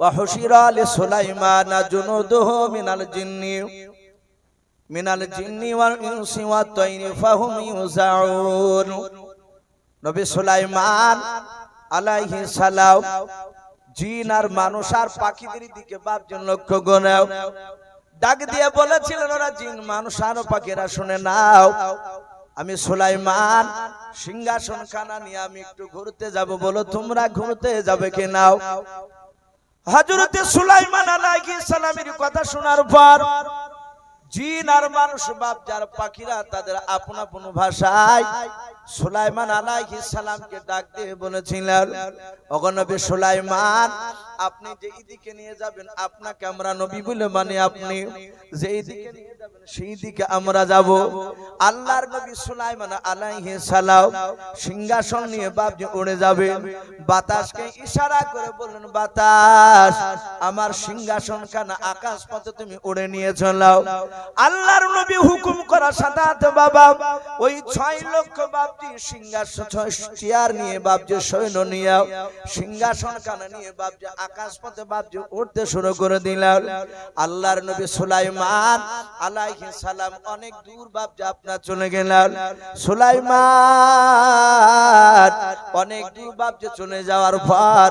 وحشر لسليمان جنوده من الجن من الجن والإنس والطير فهم يوزعون নবী সুলাইমান আলাইহিস সালাম জিন আর মানুষ আর পাখিদের দিকে বাপজন লক্ষ্য গোনাও ডাক দিয়ে বলেছিলেন ওরা জিন মানুষ আর পাখিরা শুনে নাও আমি সুলাইমান সিংহাসন খানা নিয়ে আমি একটু ঘুরতে যাব বলো তোমরা ঘুরতে যাবে কি নাও হজরতে সুলাইমান আলাইহিস সালামের কথা শোনার পর জিন আর মানুষ বাপ যার পাখিরা তাদের আপন আপন ভাষায় সুলাইমান আলাইহিস সালামকে ডাক দিয়ে বলেছিলেন অগনবী সুলাইমান, আপনি যেই দিকে নিয়ে যাবেন, আপনাকে আমরা নবী বলে মানে আপনি। যেই দিকে নিয়ে যাবেন, সেই দিকে আমরা যাব। আল্লাহর নবী সুলাইমান আলাইহিস সালাম সিংহাসন নিয়ে বাপ যে উড়ে যাবে। বাতাসকে ইশারা করে বললেন, বাতাস, আমার সিংহাসন কানা আকাশ পথে তুমি উড়ে নিয়ে চলাও। আল্লাহর নবী হুকুম করা সাথে বাবা, ওই ছয় লক্ষ বাপজি অনেক দূর বাপজি আপনার চলে গেলেন সুলাইমান অনেক দূর বাপজি চলে যাওয়ার পর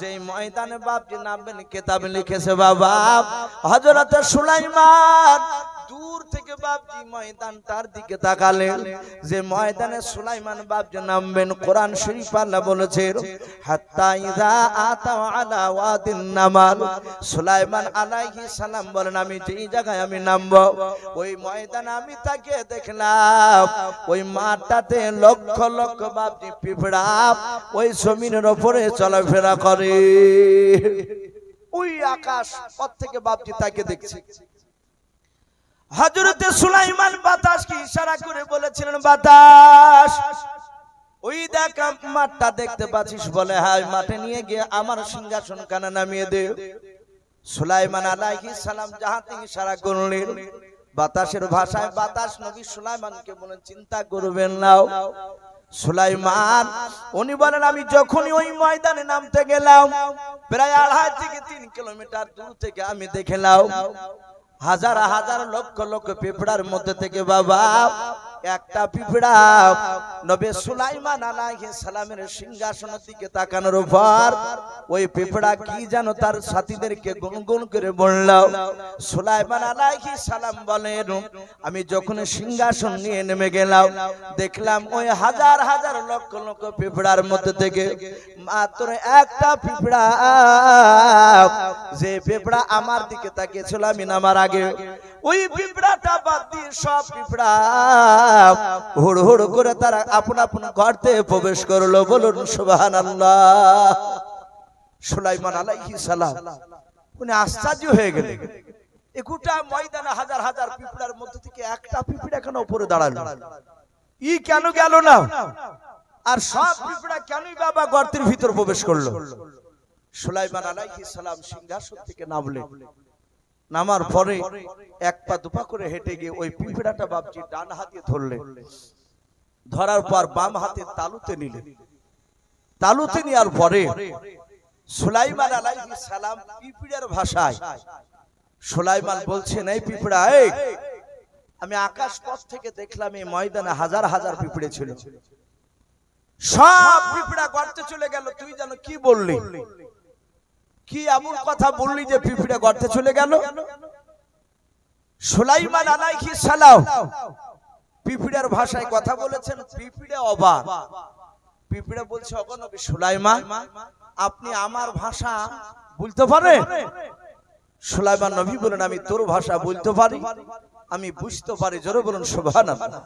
যেই ময়দানে বাপজি নামবেন, কেতাবে লিখেছে বাবা, হযরত সুলাইমান দূর থেকে বাপজি ময়দান তার দিকে তাকালেন। যে ময়দানে সুলাইমান বাপজি নামবেন, কোরআন শরীফ আল্লাহ বলেছে, হাত্তা ইযা আতাও আলা ওয়াদিন নামাল। সুলাইমান আলাইহিস সালাম বলেন, আমি যেই জায়গায় আমি নামবো, ওই ময়দান আমি তাকে দেখলাম, ওই মাঠটাতে লক্ষ লক্ষ বাপজি পিঁপড়া ওই জমিনের উপরে চলাফেরা করে। ওই আকাশ পথ থেকে বাপজি তাকে দেখছে। হজরতে সুলাইমান বাতাসকে ইশারা করে বলেছিলেন, বাতাস, ওই দেখ মাঠটা দেখতে পাচ্ছিস বলে হ্যাঁ মাঠে নিয়ে গিয়ে আমার সিংহাসন কানে নামিয়ে দে। সুলাইমান আলাইহিস সালাম যাহা থেকে ইশারা করলেন, বাতাসের ভাষায় বাতাস নবী সুলাইমানকে বলেন চিন্তা করবেন নাও সুলাইমান, উনি বলেন, আমি যখনই ওই ময়দানে নামতে গেলাম, প্রায় আড়াই থেকে তিন কিলোমিটার দূর থেকে আমি দেখলাম হাজার হাজার লক্ষ লক্ষ পিঁপড়ার মধ্যে থেকে বাবা একটা পিঁপড়া, নবে সুলাইমান আলাইহিস সালামের সিংহাসনের দিকে তাকানোর পর ওই পিঁপড়া কি যেন তার সাথীদেরকে গুনগুন করে বলল, সুলাইমান আলাইহিস সালাম বলেন, আমি যখন সিংহাসন নিয়ে নেমে গেলাম, দেখলাম ওই হাজার হাজার লক্ষ লক্ষ পিঁপড়ার মধ্যে থেকে মাত্র একটা পিঁপড়া, যে পিঁপড়া আমার দিকে তাকিয়েছিল আমি নামার আগে। ওই পিঁপড়াটা বাদ দিয়ে সব পিঁপড়া হুড় হুড় করে তারা আপন আপন গর্তে প্রবেশ করল। বলুন সুবাহান আল্লাহ সুলাইমান আলাইহি সালাম, উনি আশ্চর্য হয়ে গেলেন। একুটা ময়দানে হাজার হাজার পিঁপড়ার মধ্যে থেকে একটা পিঁপড়া কেন উপরে দাঁড়াল? ই কেন গেল না? আর সব পিঁপড়া কেনই বাবা গর্তের ভিতর প্রবেশ করল? সুলাইমান আলাইহিস সালাম সিংহাসন থেকে নামলেন। নামার পরে এক পা দুপা করে হেঁটে গিয়ে ওই পিঁপড়াটা বাপজি ডান হাতে ধরলে। ধরার পর বাম হাতে তালুতে নিলেন তালুতে নেওয়ার পরে সুলাইমান আলাইহিস সালাম পিঁপড়ার ভাষায় সুলাইমান বলছেন এই পিঁপড়া এই আমি আকাশ পথ থেকে দেখলাম এই ময়দানে হাজার হাজার পিঁপড়ে ছিল। সব পিঁপড়া গর্তে চলে গেল তুই যেন কি বললি? কি এমন কথা বললি যে পিঁপড়ে গর্তে চলে গেল? সুলাইমান আলাইহিস সালাম পিঁপড়ের ভাষায় কথা বলেছেন, পিঁপড়ে অবাক। পিঁপড়ে বলছে অগনবী সুলাইমান, আপনি আমার ভাষা বলতে পারেন? সুলাইমান নবী বলেন, আমি তোর ভাষা বলতে পারি, আমি বুঝতে পারি। জোরে বলুন, সুবহানাল্লাহ।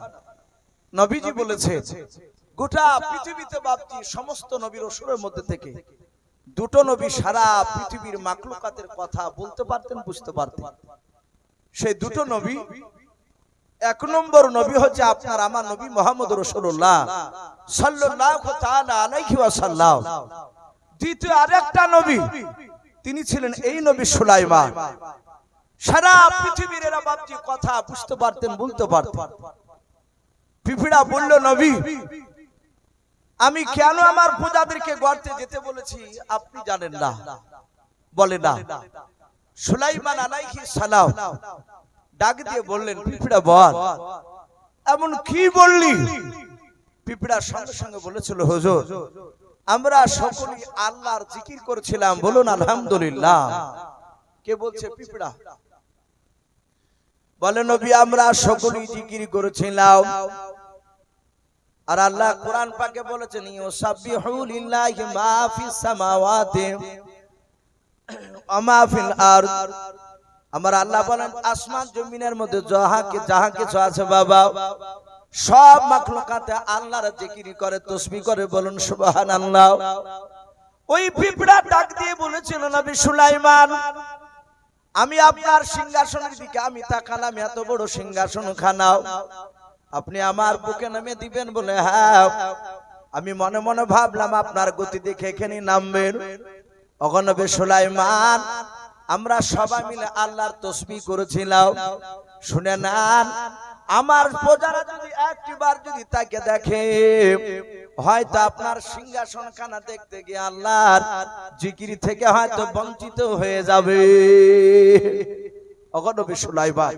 নবীজি বলেছে, গোটা পৃথিবীতে বাপজি সমস্ত নবীর অসুরের মধ্যে থেকে দুটো নবী সারা পৃথিবীর মাকলুকাতের কথা বলতে পারতেন, বুঝতে পারতেন। সেই দুটো নবী, এক নম্বর নবী হচ্ছে আপনার আমার নবী মোহাম্মদ রসুল্লাহ ওয়াসাল্লাম। দ্বিতীয় আরেকটা নবী, তিনি ছিলেন এই নবী সুলাইমান। সারা পৃথিবীর এরা বাপজি কথা বুঝতে পারতেন, বলতে পারতেন। পিপিড়া বলল, নবী আমি কেন আমার পূজাদেরকে গর্তে যেতে বলেছি? আপনি জানেন না। বলে না। সুলাইমান আলাইহি সালাম ডাক দিয়ে বললেন পিঁপড়া বল। এমন কি বললি? পিঁপড়া সঙ্গে সঙ্গে বলেছিল হুজুর আমরা সকলেই আল্লাহর জিকির করেছিলাম। বলুন আলহামদুলিল্লাহ। কে বলছে পিঁপড়া? বলে নবী আমরা সকলেই জিকির করেছিলাম। আর আল্লাহ কোরআন পাকে বলেছেন, ইউসাব্বিহু লিল্লাহি মা ফিস সামাওয়াতি ওয়া মা ফিল আরদ। আমার আল্লাহ বলেন, আসমান জমিনের মধ্যে যাহা কি, যাহা কিছু আছে বাবা, সব মাখলুকাতে আল্লাহর জিকির করে তসবিহ করে বলুন সুবহানাল্লাহ। ওই পিঁপড়া ডাক দিয়ে বলেছিল, নবী সুলাইমান, আমি আপনার সিংহাসনের দিকে আমি তাকালাম, এত বড় সিংহাসন খানাও। আপনি আমার বুকে নামে দিবেন বলে হ্যাঁ। আমি মনে মনে ভাবলাম আপনার গতি দেখে এখানে নামবেন। অগণবে সুলাইমান, আমরা সবাই মিলে আল্লাহর তসবি করেছিলাম। শুনে নেন, আমার প্রজারা যদি একটিবার যদি তাকে দেখে, হয়তো আপনার সিংহাসন খানা দেখতে গিয়ে আল্লাহর জিকিরি থেকে হয়তো বঞ্চিত হয়ে যাবে। অগণবে সুলাইমান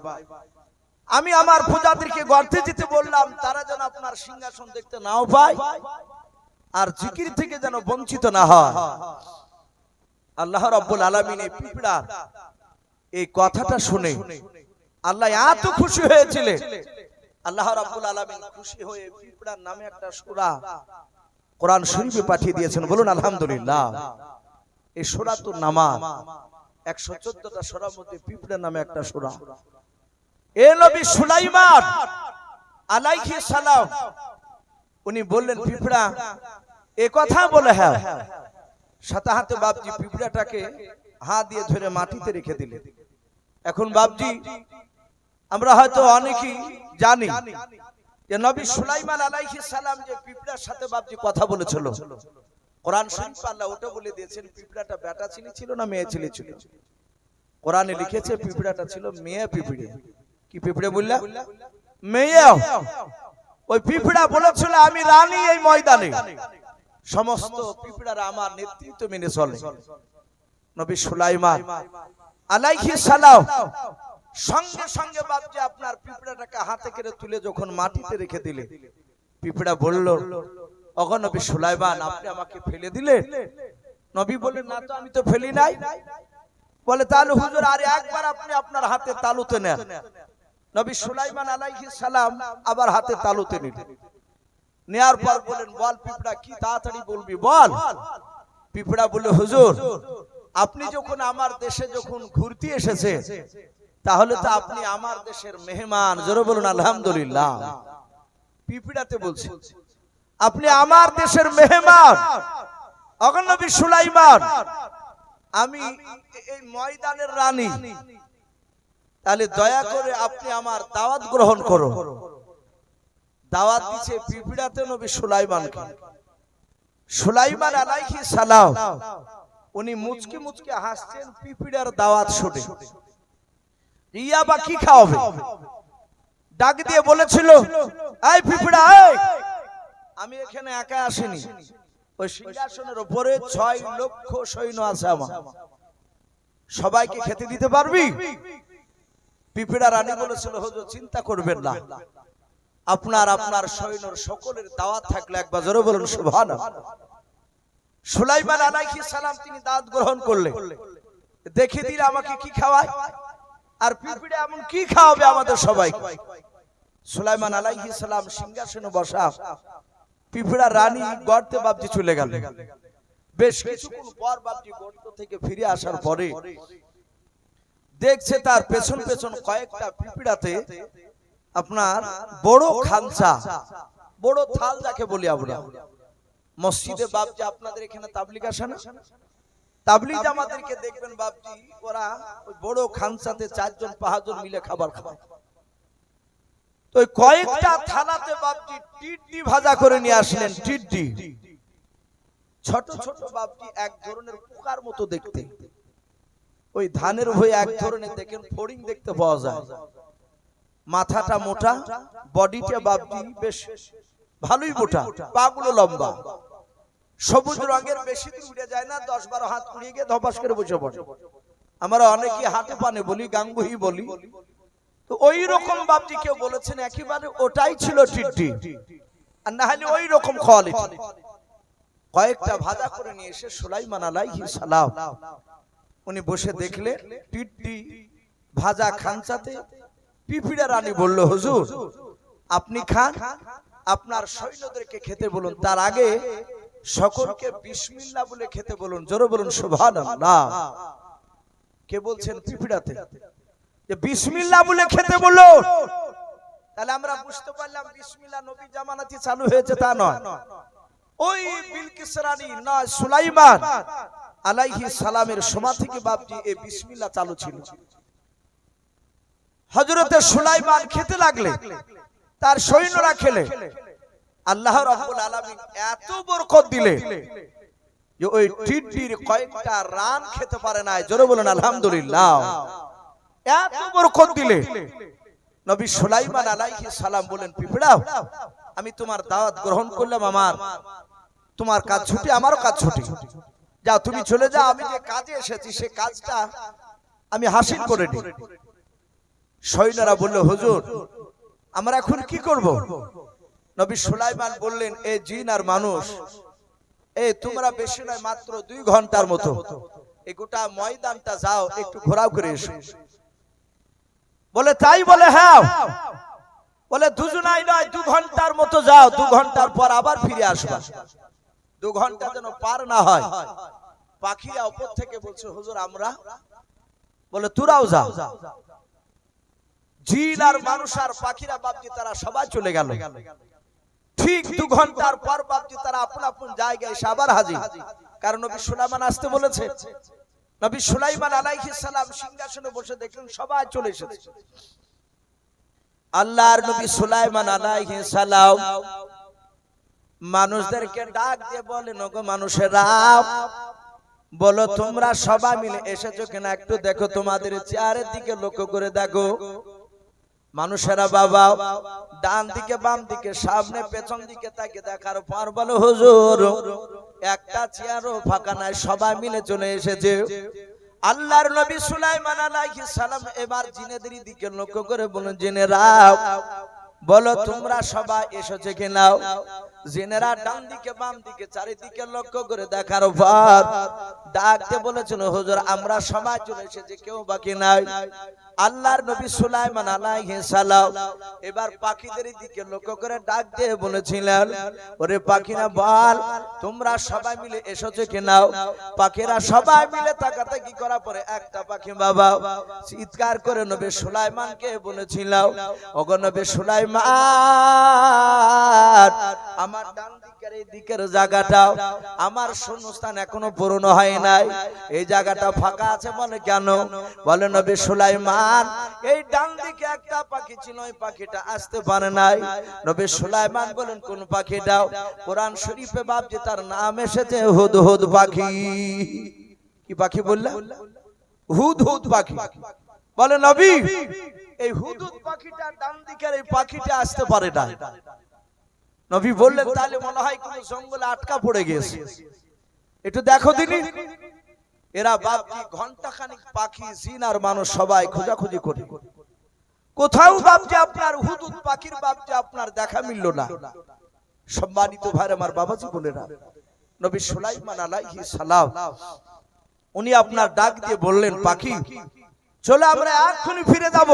আমি আমার পূজাদেরকে গর্তে যেতে বললাম, তারা যেন আপনার সিংহাসন দেখতে নাও পায় আর জিকির থেকে যেন বঞ্চিত না হয়। আল্লাহ রব্বুল এই পিঁপড়া, এই কথাটা শুনে আল্লাহ এত খুশি হয়েছিলেন। আল্লাহ আলামিন খুশি হয়ে পিঁপড়ার নামে একটা সূরা কোরআন শরীফে পাঠিয়ে দিয়েছেন। বলুন, আলহামদুলিল্লাহ। এই সূরাতুন নামাজ 114টা সূরার মধ্যে পিঁপড়া নামে একটা সূরা। এ সুলাইমান সালাম। উনি বললেন, পিঁপড়া, এ কথা বলে হ্যাঁ। সাথে হাতে বাপজি পিঁপড়াটাকে হাত দিয়ে ধরে মাটিতে রেখে দিলেন। এখন বাপজি, আমরা হয়তো অনেকেই জানি যে নবী সুলাইমান সালাম যে পিঁপড়ার সাথে কথা আল্লাহ ওটা বলে দিয়েছেন, পিঁপড়াটা বেটা ছেলে ছিল না মেয়ে ছেলে লিখেছে, পিঁপড়াটা ছিল মেয়ে পিঁপড়ে। কি পিঁপড়ে বললা? মেয়ে ওই পিঁপড়া বলেছিল, আমি রানী এই ময়দানে। সমস্ত পিঁপড়ারা আমার নেতৃত্ব মেনে চলে। নবী সুলাইমান আলাইহিস সালাম সঙ্গে সঙ্গে বাপজি আপনার পিঁপড়াটাকে হাতে করে তুলে যখন মাটিতে রেখে দিলে, পিঁপড়া বলল অগো নবী সুলাইমান, আপনি আমাকে ফেলে দিলে? নবী বললেন, না তো, আমি তো ফেলি নাই। বলে, তাহলে হুজুর, আরে একবার আপনি আপনার হাতে তালুতে নেন। নবী সুলাইমান আলাইহিস সালাম আবার হাতে তালুতে নিলেন নেয়ার পর বলেন বল পিঁপড়া, কি তাড়াতাড়ি বলবি? বল। পিঁপড়া বলে হুজুর, আপনি যখন আমার দেশে যখন ঘুরতে এসেছে তাহলে তো আপনি আমার দেশের মেহমান। জোরে বলুন, আলহামদুলিল্লাহ। পিঁপড়াতে বলছে, আপনি আমার দেশের মেহমান। অগণবী সুলাইমান, আমি এই ময়দানের রানী। তাহলে দয়া করে আপনি আমার দাওয়াত গ্রহণ করুন। দাওয়াত দিচ্ছে পিঁপড়াতে নবী সুলাইমানকে। সুলাইমান আলাইহি সালাম, উনি মুচকি মুচকি হাসছেন, পিঁপড়ার দাওয়াত শুনে। ইয়া বা কি খাওয়াবে? ডাক দিয়ে বলেছিল, এই পিঁপড়া আমি এখানে একা আসিনি। ওই সিংহাসনের উপরে ছয় লক্ষ সৈন্য আছে আমার। সবাইকে খেতে দিতে পারবি? পিঁপড়া রানী বলেছিল, হুজুর, চিন্তা করবেন না। আপনার আপনার সৈন্যর সকলের দাওয়াত থাকলে একবার জোরে বলুন, সুবহানাল্লাহ। সুলাইমান সালাম তিনি দাওয়াত গ্রহণ দেখে আমাকে কি খাওয়ায়? আর পিঁপড়ে এমন কি খাওয়াবে আমাদের সবাই সুলাইমান আলাইহিস সালাম সিংহাসনে বসা, পিঁপড়া রানী গর্তে বাপজি চলে গেল। বেশ কিছুক্ষণ পর বাপজি গর্ত থেকে ফিরে আসার পরে দেখছে তার পেছন পেছন কয়েকটা পিঁপড়াতে আপনার বড় খানচা বড় থাল যাকে বলি আমরা। মসজিদে বাপজি আপনাদের এখানে তাবলিগ আসে না? তাবলিগ আমাদেরকে দেখবেন বাপজি, ওরা বড় খানসাতে চারজন, পাঁচজন মিলে খাবার খায়। তো ওই কয়েকটা থালাতে বাপজি টিড্ডি ভাজা করে নিয়ে আসলেন, টিড্ডি। ছোট ছোট বাপজি এক ধরনের পোকার মতো দেখতে। ওই ধানের হয়ে এক ধরনের দেখেন ফড়িং দেখতে পাওয়া যায়। মাথাটা মোটা, বডিটা বাপজি বেশ ভালোই মোটা, পাগুলো লম্বা। সবুজ রঙের বেশি দিন উড়ে যায় না, দশ বারো হাত কুড়িয়ে গিয়ে ধপাস করে বসে পড়ে। আমরা অনেকে হাতে পানে বলি, গাঙ্গুহি বলি। তো ওই রকম বাপজি কেউ বলেছেন, একেবারে ওটাই ছিল টিট্টি আর না হলে ওই রকম কোয়ালিটি কয়েকটা ভাজা করে নিয়ে এসে সুলাইমান আলাইহি সালাম উনি বসে দেখলে টিট্টি ভাজা খানচাতে পিপিড়া রানী বলল হুজুর আপনি খান আপনার সৈন্যদেরকে খেতে বলুন তার আগে সকলকে বিসমিল্লাহ বলে খেতে বলুন জোরে বলুন সুবহানাল্লাহ। কে বলছেন পিপিড়াতে? যে বিসমিল্লাহ বলে খেতে বলল। তাহলে আমরা বুঝতে পারলাম বিসমিল্লাহ নবী জামানাতি চালু হয়েছে তা নয়। ওই বিলকিস রানী নয় সুলাইমান। আলাইহি সালামের সময় থেকে বাপজি এই বিসমিল্লাহ চালু ছিল। হযরতে সুলাইমান খেতে লাগলে, তার সৈন্যরা খেলে। আল্লাহ রাব্বুল আলামিন এত বরকত দিলে যে ওই টিটির কয়েকটা রান খেতে পারে না জোরে বলুন, আলহামদুলিল্লাহ। এত বরকত দিলে। নবী সুলাইমান আলাইহিস সালাম বলেন পিপড়াও আমি তোমার দাওয়াত গ্রহণ করলাম আমার। তোমার কাজ ছুটি, আমারও কাজ ছুটি। যাও তুমি চলে যাও আমি যে কাজে এসেছি সে কাজটা আমি হাসিল করে নিই সৈন্যরা বলল হুজুর আমরা এখন কি করব? নবী সুলাইমান বললেন এ জিন আর মানুষ এ তোমরা বেশি নয় মাত্র দুই ঘণ্টার মতো। এই গোটা ময়দানটা যাও একটু ঘোরাও করে এসো। বলে তাই বলে হ্যাঁ বলে দুজনাই নয় দু ঘণ্টার মতো যাও দু ঘণ্টার পর আবার ফিরে আসবা। দু ঘণ্টা যেন পার না হয়। পাখিরা উপর থেকে বলছে হুজুর আমরা বলে তোরাও যাও। জিন আর মানুষ আর পাখিরা বাপজি তারা সবাই চলে গেল। ঠিক দু ঘণ্টার পর বাপজি তারা আপন আপন জায়গায় এসে আবার হাজির। কারণ নবী সুলাইমান আসতে বলেছে নবী সুলাইমান আলাইহিস সালাম সিংহাসনে বসে দেখলেন সবাই চলে এসেছে। আল্লাহর নবী সুলাইমান আলাইহিস সালাম মানুষদেরকে ডাক দিয়ে বলেন ওগো মানুষেরা বলো, তোমরা সবাই মিলে এসেছ কিনা একটু দেখো তোমাদের চেয়ারের দিকে লক্ষ্য করে দেখো। মানুষেরা বাবা ডান দিকে বাম দিকে সামনে পেছন দিকে তাকে দেখার পর বলো, হুজুর, একটা চেয়ারও ফাঁকা নাই, সবাই মিলে চলে এসেছে। আল্লাহর নবী সুলাইমান আলাইহিস সালাম এবার জিনেদের দিকে লক্ষ্য করে বলুন জিনেরা, বলো, তোমরা সবাই এসেছে কিনা? জিনেরা ডান দিকে বাম দিকে চারিদিকে লক্ষ্য করে দেখার পর ডাকতে বলেছিল, হুজুর, আমরা সবাই চলে এসেছি, কেউ বাকি নাই। আল্লাহর নবী সুলাইমান আলাইহিস সালাম এবার পাখিদের দিকে লক্ষ্য করে ডাক দিয়ে বলেছিলেন, ওরে পাখিরা বল, তোমরা সবাই মিলে এসেছ কিনা পাখিরা সবাই মিলে তাকাতে কি করা পরে একটা পাখি বাবা চিৎকার করে নবী সুলাইমানকে বলেছিল ওগো নবী সুলাইমান, আমার ডান দিকের এই দিকের জায়গাটাও আমার শূন্যস্থান এখনও পূরণ হয় নাই। এই জায়গাটা ফাঁকা আছে বলে কেন? বলে, নবী সুলাইমান এই ডান দিকে একটা পাখি ছিল, ওই পাখিটা আসতে পারে নাই। নবী সুলাইমান বলেন, কোন পাখিটাও কোরআন শরীফে বাপজি তার নাম এসেছে, হুদ হুদ পাখি। কি পাখি বললে হুদ হুদ পাখি। বলে, নবী, এই হুদ হুদ পাখিটা ডান দিকের এই পাখিটা আসতে পারে না নবী বললেন, তাহলে মনে হয় কোন জঙ্গলে আটকা পড়ে গেছে। একটু দেখো দিনি। এরা বাপজি ঘণ্টা খানিক পাখি, জিন আর মানুষ সবাই খোঁজাখুঁজি করে। কোথাও বাপজি আপনার, হুদুদ পাখির বাপজি আপনার দেখা মিলল না। সম্মানিত ভাই আমার বাবাজি বলেরা নবী সুলাইমান আলাইহি সালাম, উনি আপনার ডাক দিয়ে বললেন, পাখি, চলে আমরা এক্ষুনি ফিরে যাব।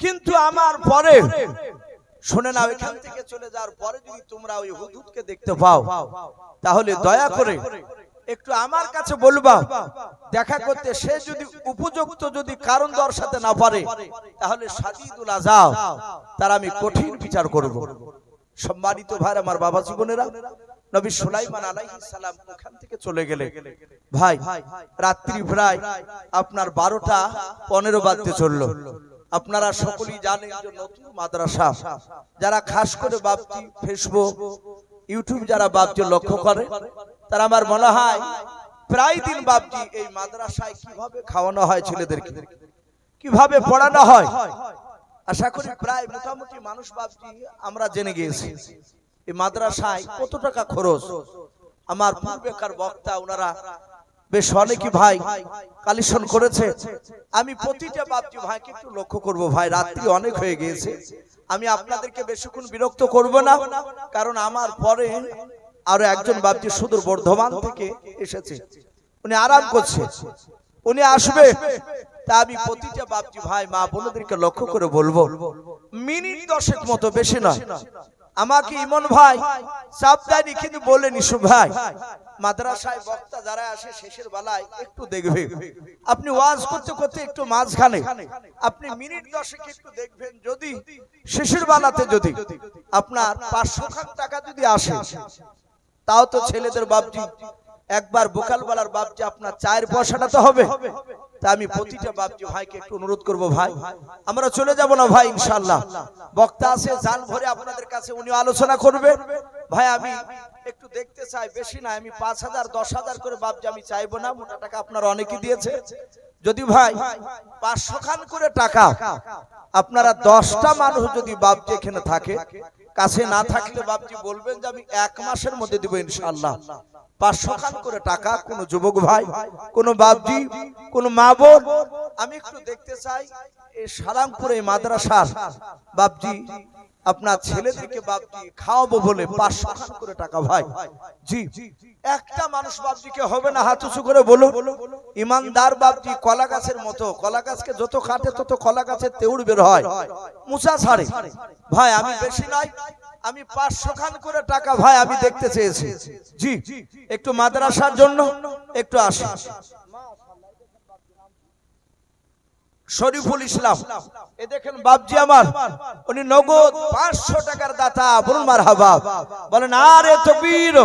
কিন্তু আমার পরে, শুনে নাও, এখান থেকে চলে যাওয়ার পরে যদি তোমরা ওই হুদুদকে দেখতে পাও, তাহলে দয়া করে একটু আমার কাছে বলবা, দেখা করতে সে যদি উপযুক্ত যদি কারণ দর্শাতে না পারে, তাহলে সাদিদুল আজাব তার আমি কঠিন বিচার করব। সম্মানিত ভাই আমার বাবা জীবনেরা, নবী সুলাইমান আলাইহিস সালাম ওখান থেকে চলে গেলে, ভাই, রাত্রি প্রায় আপনার বারোটা পনেরো বাজতে চলল। আপনারা সকলেই জানেন নতুন মাদ্রাসা, যারা খাস করে বাপটি ফেসবুক, ইউটিউব যারা বাপটি লক্ষ্য করে তারা আমার মনে হয়, প্রায় দিন বাপটি এই মাদ্রাসায় কীভাবে খাওয়ানো হয় ছেলেদেরকে? কীভাবে পড়ানো হয়? আশা করি প্রায় মোটামুটি মানুষ বাপটি আমরা জেনে গিয়েছি। এই মাদ্রাসায় কত টাকা খরচ? আমার পূর্বেকার বক্তা ওনারা বেশ অনেকই ভাই কালেকশন করেছে। আমি প্রতিটা বাপজি ভাইকে একটু লক্ষ্য করব ভাই, রাত্রি অনেক হয়ে গিয়েছে। আমি আপনাদেরকে বেশিক্ষণ বিরক্ত করব না, কারণ আমার পরে আরও একজন বাপজি সুদূর বর্ধমান থেকে এসেছে। উনি আরাম করছে। উনি আসবে। তা আমি প্রতিটা বাপজি ভাই, মা বোনদেরকে লক্ষ্য করে বলব, মিনিট দশেক মতো বেশি নয়। আমাকে ইমন ভাই দেয়নি কিন্তু বলেনি সু ভাই, মাদ্রাসায় বক্তা যারা আসে শেষের বেলায় একটু দেখবে। আপনি ওয়াজ করতে করতে একটু মাঝখানে, আপনি মিনিট দশেক একটু দেখবেন যদি, শেষের বেলাতে যদি আপনার পাঁচশো টাকা যদি আসে তাও তো ছেলেদের বাপজি। একবার বোকাল বেলার বাপজি, আপনার চায়ের পয়সাটা তো হবে। তা আমি প্রতিটা বাপজি ভাইকে একটু অনুরোধ করব, ভাই। আমরা চলে যাব না, ভাই ইনশাল্লাহ বক্তা আছে জান ভরে আপনাদের কাছে উনি আলোচনা করবে। ভাই, আমি একটু দেখতে চাই, বেশি না, আমি পাঁচ হাজার, দশ হাজার করে বাপজি আমি চাইব না, মোটা টাকা আপনারা অনেকেই দিয়েছে। যদি ভাই, পাঁচশো খান করে টাকা, আপনারা দশটা মানুষ যদি বাপজি এখানে থাকে কাছে না থাকলে বাপজি বলবেন যে আমি এক মাসের মধ্যে দিব ইনশাল্লাহ পাঁচশো খান করে টাকা কোন যুবক ভাই কোন বাপজি কোন মা বোন আমি একটু দেখতে চাই এই সারাংপুরে মাদ্রাসার বাপজি আপনার ছেলেদেরকে বাপজি খাওয়াবো বলে পাঁচশো করে টাকা ভাই। জি। একটা মানুষ বাপজিকে হবে না হাত উঁচু করে বলো ইমানদার বাপজি কলা গাছের মতো কলা গাছকে যত কাটে তত কলা গাছের তেউড় বের হয়। মুচা ছাড়ে ভাই আমি বেশি নাই আমি পাঁচশো খান করে টাকা ভাই আমি দেখতে চেয়েছি। জি। একটু মাদ্রাসার জন্য একটু আসি। শরীফুল ইসলাম। এ দেখেন বাপজি আমার, উনি নগদ পাঁচশো টাকার দাতা, বলুন মার হাবা বলেন, আরে তকবীর,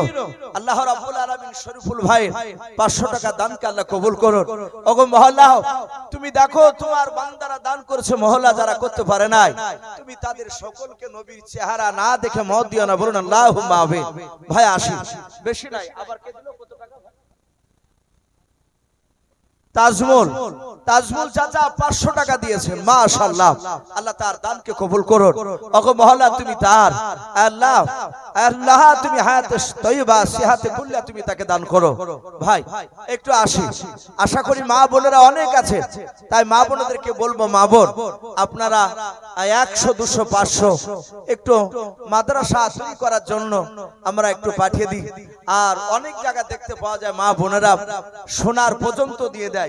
আল্লাহ রাব্বুল আলামিন শরীফুল ভাই, পাঁচশো টাকা দানকে আল্লাহ কবুল করুন। ওগো মহল্লা, তুমি দেখো, তোমার বান্দারা দান করেছে, মহল্লা যারা করতে পারে নাই। তুমি তাদের সকলকে নবীর চেহারা না দেখে মত দিও না, বলুন আল্লাহ মাহবে ভাই, আসি। বেশি নাই, আবার কে দিল কত টাকা ভাই? তাজমুল তাজমুল চাচা পাঁচশো টাকা দিয়েছেন মাশাল্লাহ আল্লাহ তার দানকে কবুল করুন। ওগো মহল্লা তুমি তার। আল্লাহ আল্লাহ, তুমি হায়াতে তৈবা সিহাতে কুল্লা, তুমি তাকে দান করো। ভাই, একটু আসি। আশা করি মা বোনেরা অনেক আছে। তাই মা বোনদেরকে বলব, মা বোন, আপনারা একশো, দুশো, পাঁচশো একটু মাদ্রাসা তৈরি করার জন্য আমরা একটু পাঠিয়ে দিই। আর অনেক জায়গা দেখতে পাওয়া যায় মা বোনেরা, সোনার পর্যন্ত দিয়ে দেয়।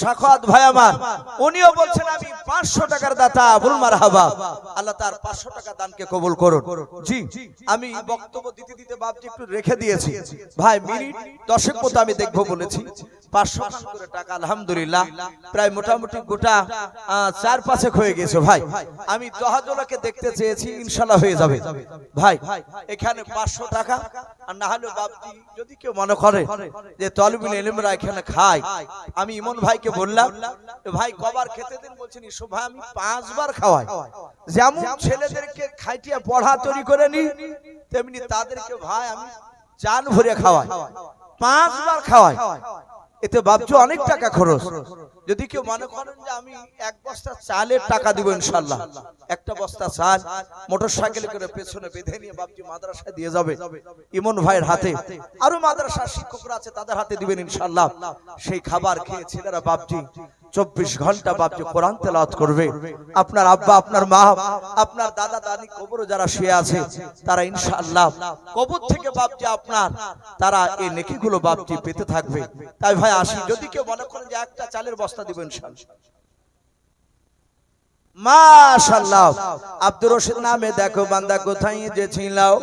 সাখাত ভাই আমার, উনিও বলছেন, আমি পাঁচশো টাকার দাতা বুলমার হাবা আল্লাহ তার পাঁচশো টাকা দানকে কবুল করুন। জি, আমি বক্তব্য দিতে দিতে বাপজি একটু রেখে দিয়েছি। ভাই, মিনিট দশেক মতো আমি দেখব বলেছি। পাঁচশো করে টাকা, আলহামদুলিল্লাহ। প্রায় মোটামুটি গোটা চার পাঁচেক হয়ে গেছে ভাই। আমি দহাজলাকে দেখতে চেয়েছি, ইনশাল্লাহ হয়ে যাবে। ভাই, এখানে পাঁচশো টাকা, আর না হলে বাপজি যদি কেউ মনে করে যে তলবিল এলিমরা এখানে খায়, আমি ইমন ভাইকে বললাম ভাই কবার খেতে দিন বলছেন শোভা ভাই আমি পাঁচবার খাওয়াই। যেমন ছেলেদেরকে খাইটিয়া পড়া তৈরি করে নি তেমনি তাদেরকে ভাই আমি চান ভরে খাওয়াই। পাঁচবার খাওয়াই। এতে ভাবছ অনেক টাকা খরচ। যদি কেউ মনে করেন যে আমি এক বস্তা চালের টাকা দিব ইনশাল্লাহ। একটা বস্তা চাল মোটর সাইকেল করে পেছনে বেঁধে নিয়ে বাবজি মাদ্রাসায় দিয়ে যাবে। ইমন ভাইয়ের হাতে। আরও মাদ্রাসার শিক্ষকরা আছে তাদের হাতে দিবেন ইনশাল্লাহ। সেই খাবার খেয়ে ছেলেরা বাবজি চব্বিশ ঘণ্টা বাবজি কোরআন তেলাওয়াত করবে। আপনার আব্বা, আপনার মা, আপনার দাদা, দাদি কবরে যারা শুয়ে আছে, তারা ইনশাআল্লাহ কবর থেকে বাবজি আপনার, তারা এই নেকিগুলো বাবজি পেতে থাকবে। তাই ভাই আসি, যদি কেউ মনে করেন যে একটা চালের বস্তা দিবেন ইনশাআল্লাহ। মাশাআল্লাহ। আব্দুর রশিদ নামে দেখো বান্দা কোথায় যে ছিলাও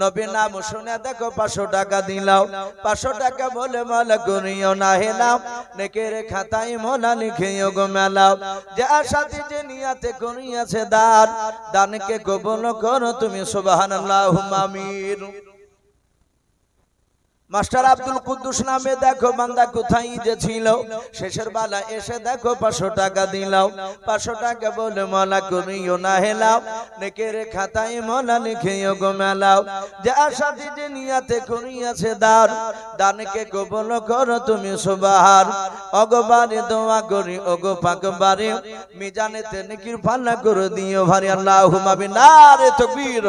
নবী নাম শুনে দেখো পাঁচশো টাকা দিলাও। পাঁচশো টাকা বলে মালা করিও না হেলাম নেকের খাতায় মোলা লিখিও গো মেলাও। যে আশাতে যে নিয়াতে করিয়াছে দান, দানকে কবল করো তুমি সুবহানাল্লাহু আমিন। মাস্টার আব্দুল কুদ্দুস নামে দেখো বান্দা কোথায় যে ছিল। শেষের বেলা এসে দেখো পাঁচশো টাকা দিলাও পাঁচশো টাকা বলে মলা করিও না হেলাও নেকের খাতায় মলা লিখিও গো মেলাও। যে আশা দিদি নিয়াতে করিয়াছে দার দানকে কবল করো তুমি সুবাহার অগবারে দোয়া করি ওগো পাকবারে মিজানেতে নেকির পাল্লা করে দিও ভারি আল্লাহ হুমাবি না রে তকবীর।